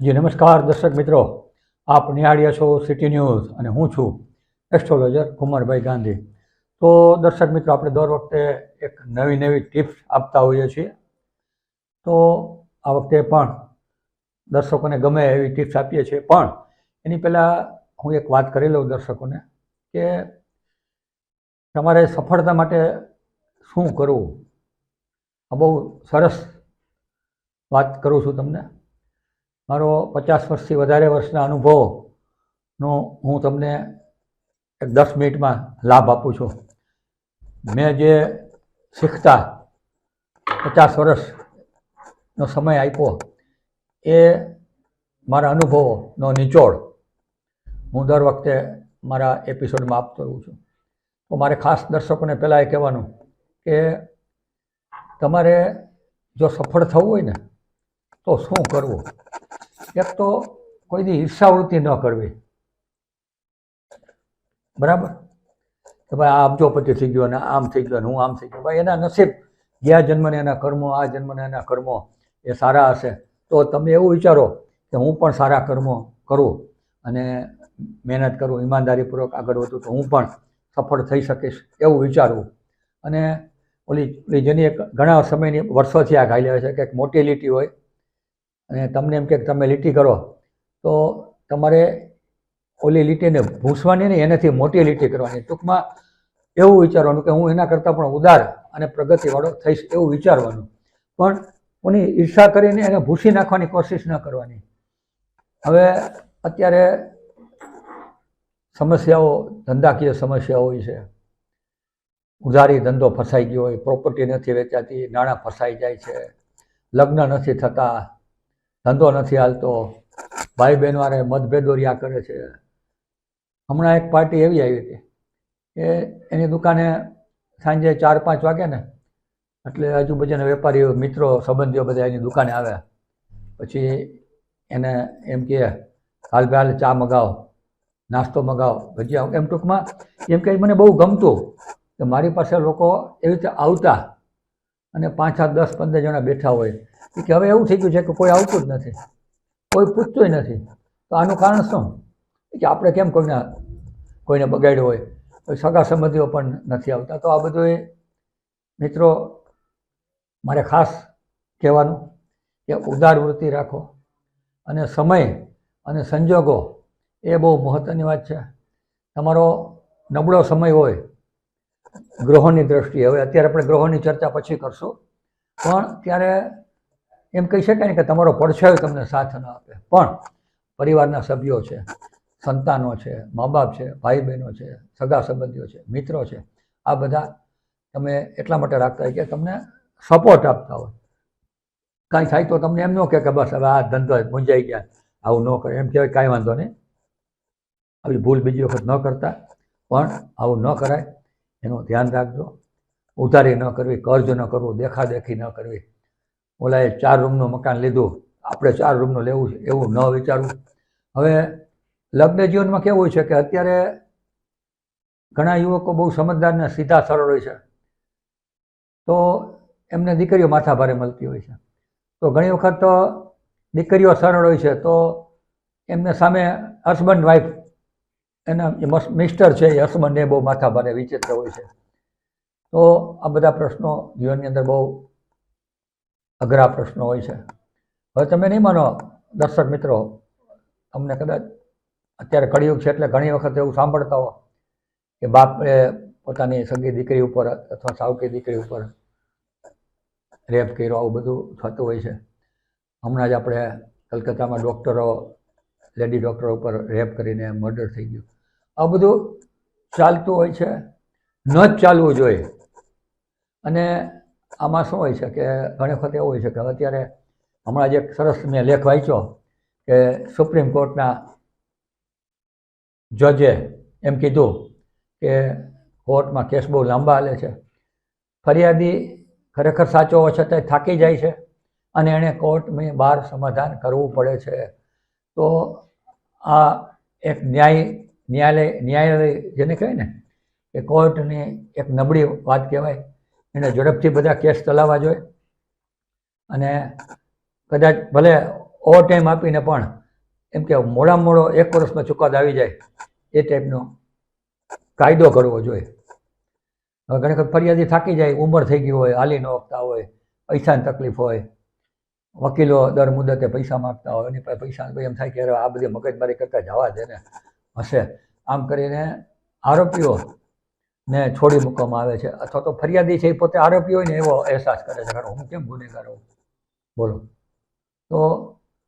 જી, નમસ્કાર દર્શક મિત્રો. આપ નિહાળ્યા છો સિટી ન્યૂઝ અને હું છું એસ્ટ્રોલોજર કુમારભાઈ ગાંધી. તો દર્શક મિત્રો, આપણે દર વખતે એક નવી નવી ટિપ્સ આપતા હોઈએ છીએ. તો આ વખતે પણ દર્શકોને ગમે એવી ટિપ્સ આપીએ છીએ. પણ એની પહેલાં હું એક વાત કરી લઉં દર્શકોને કે તમારે સફળતા માટે શું કરવું? આ બહુ સરસ વાત કરું છું તમને. મારો પચાસ વર્ષથી વધારે વર્ષના અનુભવનો હું તમને એક દસ મિનિટમાં લાભ આપું છું. મેં જે શીખતા પચાસ વર્ષનો સમય આપ્યો એ મારા અનુભવોનો નિચોડ હું દર વખતે મારા એપિસોડમાં આપતો રહું છું. તો મારે ખાસ દર્શકોને પહેલાં એ કહેવાનું કે તમારે જો સફળ થવું હોય ને તો શું કરવું? એક તો કોઈની ઈર્ષાવૃત્તિ ન કરવી. બરાબર? કે ભાઈ આ અબજોપતિ થઈ ગયો અને આમ થઈ ગયો અને હું આમ થઈ ગયો. ભાઈ એના નસીબ ગયા જન્મને એના કર્મો, આ જન્મને એના કર્મો એ સારા હશે. તો તમે એવું વિચારો કે હું પણ સારા કર્મો કરું અને મહેનત કરું, ઈમાનદારીપૂર્વક આગળ વધું, તો હું પણ સફળ થઈ શકીશ એવું વિચારવું અને ઓલી ઓલી જેની એક ઘણા સમયની વર્ષોથી આ ગાઈ આવે છે કે એક મોટી લીટી હોય અને તમને એમ કે તમે લીટી કરો, તો તમારે ઓલી લીટીને ભૂંસવાની નહીં, એનાથી મોટી લીટી કરવાની. ટૂંકમાં એવું વિચારવાનું કે હું એના કરતાં પણ ઉદાર અને પ્રગતિવાળો થઈશ એવું વિચારવાનું. પણ કોની ઈર્ષા કરીને એને ભૂસી નાખવાની કોશિશ ન કરવાની. હવે અત્યારે સમસ્યાઓ, ધંધાકીય સમસ્યાઓ હોય છે. ઉધારી ધંધો ફસાઈ ગયો હોય પ્રોપર્ટી નથી વેચાતી, નાણાં ફસાઈ જાય છે, લગ્ન નથી થતા ધંધો નથી હાલતો. ભાઈ બહેનવારે મતભેદો રહ્યા કરે છે. હમણાં એક પાર્ટી એવી આવી હતી કે એની દુકાને સાંજે ચાર પાંચ વાગે ને એટલે આજુબાજુના વેપારીઓ, મિત્રો, સંબંધીઓ બધા એની દુકાને આવ્યા પછી એને એમ કહે હાલ ભાલ ચા મગાવો, નાસ્તો મગાવો. ભજીયા એમ ટૂંકમાં એમ કહે મને બહુ ગમતું કે મારી પાસે લોકો એવી રીતે આવતા અને પાંચ સાત દસ, પંદર જણા બેઠા હોય એ કે હવે એવું થઈ ગયું છે કે કોઈ આવતું જ નથી. કોઈ પૂછતું નથી. તો આનું કારણ શું? કે આપણે કેમ કોઈને કોઈને બગાડ્યો હોય? સગા સંબંધીઓ પણ નથી આવતા. તો આ બધું એ મિત્રો મારે ખાસ કહેવાનું કે ઉદાર વૃત્તિ રાખો અને સમય અને સંજોગો એ બહુ મહત્ત્વની વાત છે. તમારો નબળો સમય હોય ગ્રહોની દ્રષ્ટિએ. હવે અત્યારે આપણે ગ્રહોની ચર્ચા પછી કરશું. પણ ત્યારે એમ કહી શકાય ને કે તમારો પડછાયો તમને સાથ ન આપે. પણ પરિવારના સભ્યો છે, સંતાનો છે મા બાપ છે ભાઈ બહેનો છે, સગા સંબંધીઓ છે, મિત્રો છે, આ બધા તમે એટલા માટે રાખતા હોય કે તમને સપોર્ટ આપતા હોય. કાંઈ થાય તો તમને એમ ન કહે કે બસ હવે આ ધંધો મૂંઝાઈ ગયા, આવું ન કરે. એમ કહેવાય કાંઈ વાંધો નહીં. આવી ભૂલ બીજી વખત ન કરતા, પણ આવું ન કરાય. એનું ધ્યાન રાખજો. ઉધારી ન કરવી, કર્જ ન કરવું, દેખાદેખી ન કરવી. ઓલાએ ચાર રૂમનું મકાન લીધું. આપણે ચાર રૂમનું લેવું છે, એવું ન વિચારવું હવે લગ્ન જીવનમાં કેવું હોય છે કે અત્યારે ઘણા યુવકો બહુ સમજદાર ને સીધા સરળ હોય છે. તો એમને દીકરીઓ માથા ભારે મળતી હોય છે. તો ઘણી વખત તો દીકરીઓ સરળ હોય છે, તો એમને સામે હસબન્ડ વાઈફ એના મિસ્ટર છે, એ હસબન્ડ એ બહુ માથા ભારે વિચિત્ર હોય છે. તો આ બધા પ્રશ્નો જીવનની અંદર બહુ અઘરા પ્રશ્નો હોય છે. હવે તમે નહીં માનો, દર્શક મિત્રો, તમને કદાચ અત્યારે કળિયુગ છે એટલે ઘણી વખત એવું સાંભળતા હો કે બાપ પોતાની સગી દીકરી ઉપર અથવા સાવકી દીકરી ઉપર રેપ કર્યો, આવું બધું થતું હોય છે. હમણાં જ આપણે કલકત્તામાં ડૉક્ટરો, લેડી ડૉક્ટરો ઉપર રેપ કરીને મર્ડર થઈ ગયું. આ બધું ચાલતું હોય છે. ન જ ચાલવું જોઈએ. અને આમાં શું હોય છે કે ઘણી વખત એવું હોય છે કે અત્યારે હમણાં જ એક સરસ મેં લેખ વાંચ્યો કે સુપ્રીમ કોર્ટના જજે એમ કીધું કે કોર્ટમાં કેસ બહુ લાંબા હાલે છે. ફરિયાદી ખરેખર સાચો હોવા છતાંય થાકી જાય છે અને એણે કોર્ટમાં બહાર સમાધાન કરવું પડે છે. તો આ એક ન્યાય ન્યાયાલય ન્યાયાલય જેને કહેવાય ને, એ કોર્ટની એક નબળી વાત કહેવાય. એને ઝડપથી બધા કેસ ચલાવવા જોઈએ. અને કદાચ ભલે ઓવર ટાઈમ આપીને પણ, એમ કે મોડામાં મોડો એક વર્ષમાં ચુકાદો આવી જાય, એ ટાઈપનો કાયદો કરવો જોઈએ. હવે ઘણી વખત ફરિયાદી થાકી જાય, ઉંમર થઈ ગઈ હોય હાલી ન આપતા હોય, પૈસાની તકલીફ હોય, વકીલો દર મુદતે પૈસા માગતા હોય, એની પાસે પૈસા એમ થાય કે આ બધી મગજમારી કરતા જવા દે ને, હશે. આમ કરીને આરોપીઓ ને છોડી મૂકવામાં આવે છે. અથવા તો ફરિયાદી છે એ પોતે આરોપી હોય ને એવો અહેસાસ કરે છે. કે હું કેમ ગુનેગાર હોઉં? બોલો. તો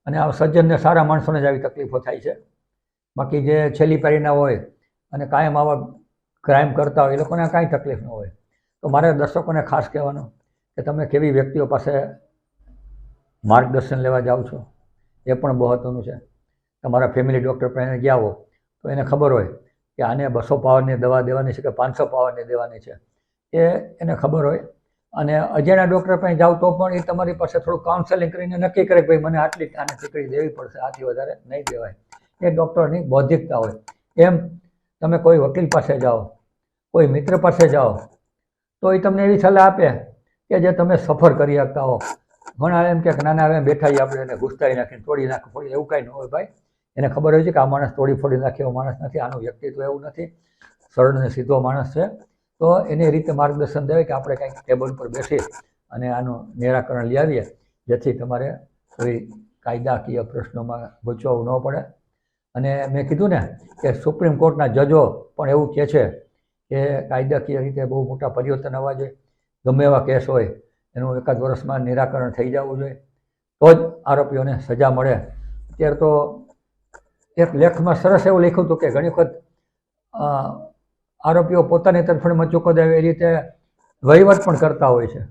અને આ સજ્જનને સારા માણસોને જ આવી તકલીફો થાય છે. બાકી જે છેલ્લી પેઢીના હોય અને કાયમ આવા ક્રાઇમ કરતા હોય, એ લોકોને કાંઈ તકલીફ ન હોય. તો મારે દર્શકોને ખાસ કહેવાનું કે તમે કેવી વ્યક્તિઓ પાસે માર્ગદર્શન લેવા જાઓ છો, એ પણ મહત્ત્વનું છે. તમારા ફેમિલી ડૉક્ટર પાસે ગયા હો, તો એને ખબર હોય કે આને બસો પાવરની દવા દેવાની છે કે પાંચસો પાવરની દેવાની છે, એ એને ખબર હોય. અને અજાણ્યા ડૉક્ટર પાસે જાઓ તો પણ એ તમારી પાસે થોડું કાઉન્સેલિંગ કરીને નક્કી કરે કે ભાઈ મને આટલી આને ટીકડી દેવી પડશે, આથી વધારે નહીં દેવાય. એ ડૉક્ટરની બૌદ્ધિકતા હોય. એમ તમે કોઈ વકીલ પાસે જાઓ, કોઈ મિત્ર પાસે જાઓ, તો એ તમને એવી સલાહ આપે કે જે તમે સફર કરી શકતા હો. ઘણા એમ કે નાના હવે બેઠા આપણે એને ઘૂસતાઈ નાખીને તોડી નાખો એવું કાંઈ ન હોય ભાઈ. એને ખબર હોય છે કે આ માણસ તોડી ફોડી નાખે એવો માણસ નથી, આનું વ્યક્તિત્વ એવું નથી. સરળ અને સીધો માણસ છે. તો એની રીતે માર્ગદર્શન દેવાય કે આપણે કંઈક ટેબલ પર બેસી અને આનું નિરાકરણ લઈ આવીએ, જેથી તમારે કોઈ કાયદાકીય પ્રશ્નોમાં ગૂંચવવું ન પડે. અને મેં કીધું ને કે સુપ્રીમ કોર્ટના જજો પણ એવું કહે છે કે કાયદાકીય રીતે બહુ મોટા પરિવર્તન આવવા જોઈએ. ગમે એવા કેસ હોય, એનું એકાદ વર્ષમાં નિરાકરણ થઈ જવું જોઈએ. તો જ આરોપીઓને સજા મળે. અત્યારે તો એક લેખમાં સરસ એવું લખ્યું હતું કે ઘણી વખત આરોપીઓ પોતાની તરફેણમાં ચૂકવતા આવે એ રીતે વહીવટ પણ કરતા હોય છે.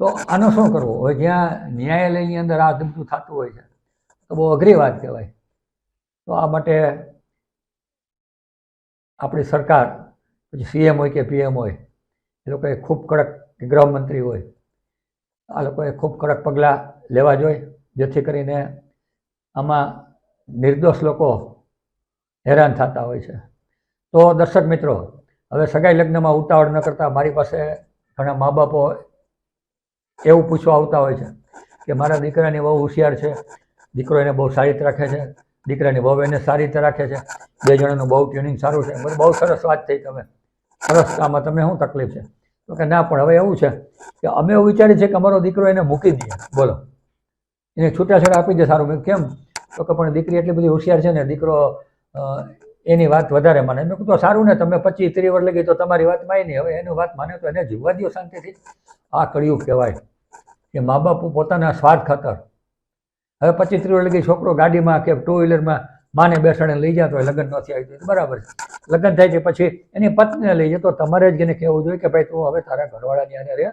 તો આનું શું કરવું? હવે જ્યાં ન્યાયાલયની અંદર આ બધું થતું હોય છે, તો બહુ અઘરી વાત કહેવાય. તો આ માટે આપણી સરકાર, પછી સીએમ હોય કે પીએમ હોય, એ લોકોએ ખૂબ કડક ગૃહમંત્રી હોય, આ લોકોએ ખૂબ કડક પગલાં લેવા જોઈએ, જેથી કરીને આમાં નિર્દોષ લોકો હેરાન થતા હોય છે. તો દર્શક મિત્રો, હવે સગાઈ લગ્નમાં ઉતાવળ ન કરતા મારી પાસે ઘણા મા બાપો એવું પૂછવા આવતા હોય છે કે મારા દીકરાની બહુ હોશિયાર છે, દીકરો એને બહુ સારી રીતે રાખે છે, દીકરાની બહુ એને સારી રીતે રાખે છે, બે જણાનું બહુ ટ્યુનિંગ સારું છે. બહુ સરસ વાત થઈ તમે. સરસ, આમાં તમને શું તકલીફ છે? તો કે ના, પણ હવે એવું છે કે અમે એવું વિચારીએ છીએ કે અમારો દીકરો એને મૂકી દઈએ. બોલો. એને છૂટાછેડા આપી દે સારું. મેં કેમ? તો કે પણ દીકરી એટલી બધી હોશિયાર છે ને, દીકરો એની વાત વધારે માને. મેં કીધું સારું ને, તમે પચીસ ત્રીસ વર્ષ લગી તો તમારી વાત નહીં હવે એની વાત માને તો એને જીવવા દો શાંતિથી. આ કળિયુગ કહેવાય કે મા બાપ પોતાના સ્વાર્થ ખાતર. હવે પચીસ ત્રીસ વર્ષ લગી છોકરો ગાડીમાં કે ટુ વ્હીલરમાં માને બેસાડે લઈ જતો હોય લગ્ન નથી આવી તો બરાબર લગ્ન થાય છે પછી એની પત્નીને લઈ જાય તો તમારે જ એને કહેવું જોઈએ કે, ભાઈ, તું હવે તારા ઘરવાળાની આને રહે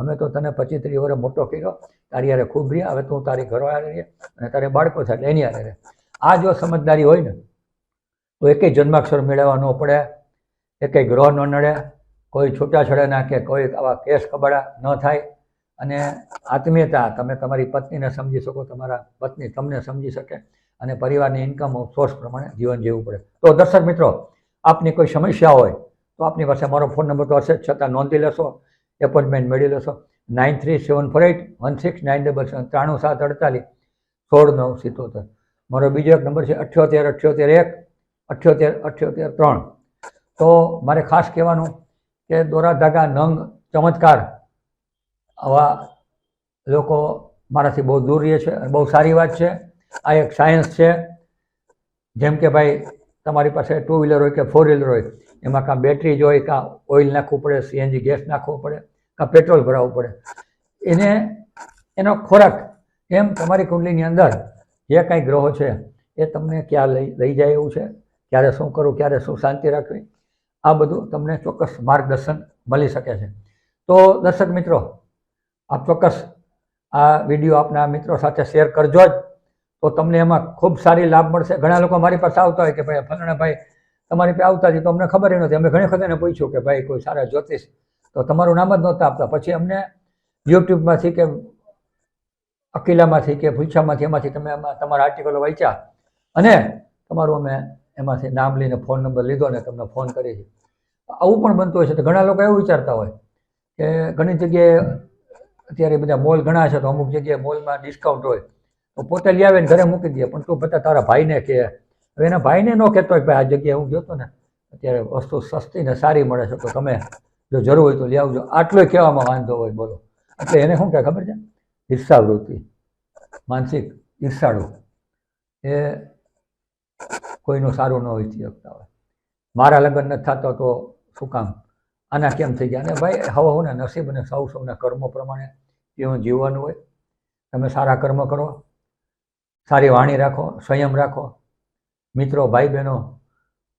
અમે તો તને પચીસ ત્રીસ વર્ષ મોટો કર્યો, તારી યારે ખૂબ રહ્યા, હવે તું તારી ઘરવાળા રહીએ અને તારે બાળકો એટલે એની યારે રહે. આ જો સમજદારી હોય ને, તો એકેય જન્માક્ષર મેળવવા ન પડે, એકેય ગ્રહ ન નડે, કોઈ છૂટાછેડાના કે કોઈ આવા કેસ કબાડા ન થાય. અને આત્મીયતા, તમે તમારી પત્નીને સમજી શકો, તમારા પત્ની તમને સમજી શકે અને પરિવારની ઇન્કમ સોર્સ પ્રમાણે જીવન જીવવું પડે. તો દર્શક મિત્રો, આપની કોઈ સમસ્યા હોય, તો આપની પાસે મારો ફોન નંબર તો હશે છતાં નોંધી લેશો. એપોઇન્ટમેન્ટ મેળવી લેશો nine three seven four eight one six, nine double seven, ત્રાણું સાત અડતાલીસ સોળ નવ સિત્તોતેર. મારો બીજો એક નંબર છે, અઠ્યોતેર અઠ્યોતેર એક, અઠ્યોતેર અઠ્યોતેર ત્રણ. તો મારે ખાસ કહેવાનું કે દોરા ધાગા નંગ ચમત્કાર આવા લોકો મારાથી બહુ દૂર રહે છે બહુ સારી વાત છે. આ એક સાયન્સ છે. જેમ કે ભાઈ તમારી પાસે ટુ વ્હીલર હોય કે ફોર વ્હીલર હોય, એમાં કાં બેટરી જ હોય, કાં ઓઇલ નાખવું પડે, સીએનજી ગેસ નાખવો પડે કાં પેટ્રોલ ભરાવવું પડે. એને, એનો ખોરાક, એમ તમારી કુંડલીની અંદર જે કાંઈ ગ્રહો છે, એ તમને ક્યાં લઈ લઈ જાય એવું છે? ક્યારે શું કરવું ક્યારે શું શાંતિ રાખવી? આ બધું તમને ચોક્કસ માર્ગદર્શન મળી શકે છે. તો દર્શક મિત્રો, આપ ચોક્કસ આ વીડિયો આપના મિત્રો સાથે શેર કરજો જ. તો તમને એમાં ખૂબ સારી લાભ મળશે. ઘણા લોકો મારી પાસે આવતા હોય કે, ભાઈ ફલાણા ભાઈ તમારી પાસે આવતા હતી તો અમને ખબર નથી. અમે ઘણી વખત એને પૂછ્યું કે, ભાઈ, કોઈ સારા જ્યોતિષ તો તમારું નામ જ નહોતા આપતા. પછી અમને યુટ્યુબમાંથી કે અકીલામાંથી કે ભૂછામાંથી, એમાંથી તમે તમારા આર્ટિકલો વાંચ્યા અને તમારું અમે એમાંથી નામ લઈને ફોન નંબર લીધો અને તમને ફોન કરી છે. આવું પણ બનતું હોય છે. તો ઘણા લોકો એવું વિચારતા હોય કે ઘણી જગ્યાએ અત્યારે બધા મોલ ઘણા છે તો અમુક જગ્યાએ મોલમાં ડિસ્કાઉન્ટ હોય. તો પોતે લઈ આવે ને ઘરે મૂકી દે. પણ તું બધા તારા ભાઈને કહે હવે એના ભાઈને ન કહેતો હોય ભાઈ આ જગ્યાએ હું ગયો હતો ને અત્યારે વસ્તુ સસ્તી ને સારી મળે છે તો તમે જો જરૂર હોય તો લઈ આવજો. આટલોય કહેવામાં વાંધો હોય, બોલો. એટલે એને શું કહે ખબર છે? ઈર્ષાવૃત્તિ. માનસિક ઈર્ષાળુ. એ કોઈનું સારું ન ઈચ્છી શકતા હોય. મારા લગ્ન નથી થતો તો શું કામ? આના કેમ થઈ ગયા? અને ભાઈ હવે હું નસીબ અને સૌ સૌના કર્મો પ્રમાણે જીવન જીવવાનું હોય. તમે સારા કર્મ કરો. સારી વાણી રાખો, સંયમ રાખો. મિત્રો ભાઈ બહેનો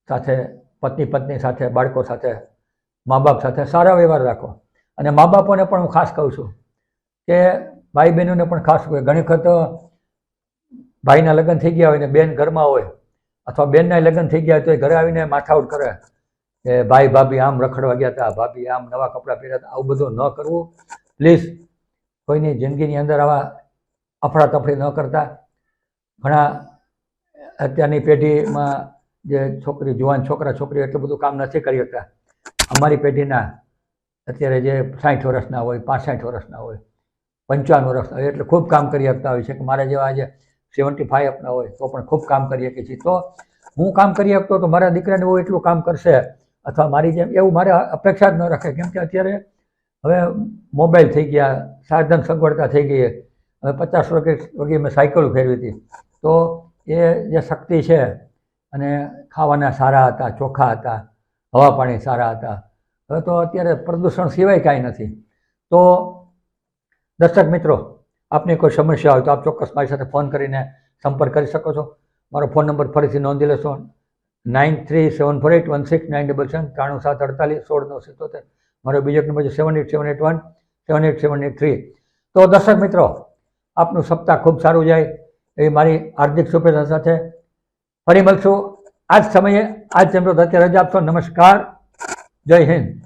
સાથે પત્ની પત્ની સાથે, બાળકો સાથે મા બાપ સાથે સારા વ્યવહાર રાખો. અને મા બાપોને પણ હું ખાસ કહું છું કે ભાઈ બહેનોને પણ ખાસ કહું ઘણી વખત ભાઈના લગ્ન થઈ ગયા હોય ને બેન ઘરમાં હોય અથવા બેનના લગ્ન થઈ ગયા હોય તો એ ઘરે આવીને માથાઉટ કરે કે ભાઈ, ભાભી આમ રખડવા ગયા હતા ભાભી આમ નવા કપડાં પહેર્યા હતા આવું બધું ન કરવું. પ્લીઝ કોઈની જિંદગીની અંદર આવા અફડાતફડી ન કરતા. ઘણા અત્યારની પેઢીમાં જે છોકરી, જુવાન છોકરા, છોકરીઓ એટલું બધું કામ નથી કરી શકતા. અમારી પેઢીના અત્યારે જે સાઠ વર્ષના હોય, પાસઠ વર્ષના હોય, પંચાવન વર્ષના હોય, એટલે ખૂબ કામ કરી શકતા હોય છે કે મારા જેવા આજે સેવન્ટી ફાઈવ અપના હોય, તો પણ ખૂબ કામ કરી શકીએ છીએ તો હું કામ કરી શકતો તો મારા દીકરાને બહુ એટલું કામ કરશે અથવા મારી જેમ એવું મારે અપેક્ષા જ ન રાખે, કેમ કે અત્યારે હવે મોબાઈલ થઈ ગયા, સાધન સગવડતા થઈ ગઈ, હવે પચાસ વગેરે વગે મેં સાયકલ ફેરવી હતી. તો એ જે શક્તિ છે અને ખાવાના સારા હતા, ચોખ્ખા હતા હવા પાણી સારા હતા. હવે તો અત્યારે પ્રદૂષણ સિવાય કાંઈ નથી. તો દર્શક મિત્રો, આપની કોઈ સમસ્યા હોય તો આપ ચોક્કસ મારી સાથે ફોન કરીને સંપર્ક કરી શકો છો. મારો ફોન નંબર ફરીથી નોંધી લેશો. Nine three seven four eight one six nine double seven ત્રાણું સાત અડતાલીસ સોળ નવ સિત્તોતેર. મારો બીજો નંબર છે seven eight seven eight one, seven eight seven eight three. તો દર્શક મિત્રો, આપનું સપ્તાહ ખૂબ સારું જાય એવી મારી હાર્દિક શુભેચ્છા સાથે ફરી મળશું. આ જ સમયે આજ જ અત્યારે રજા આપશો. નમસ્કાર. જય હિન્દ.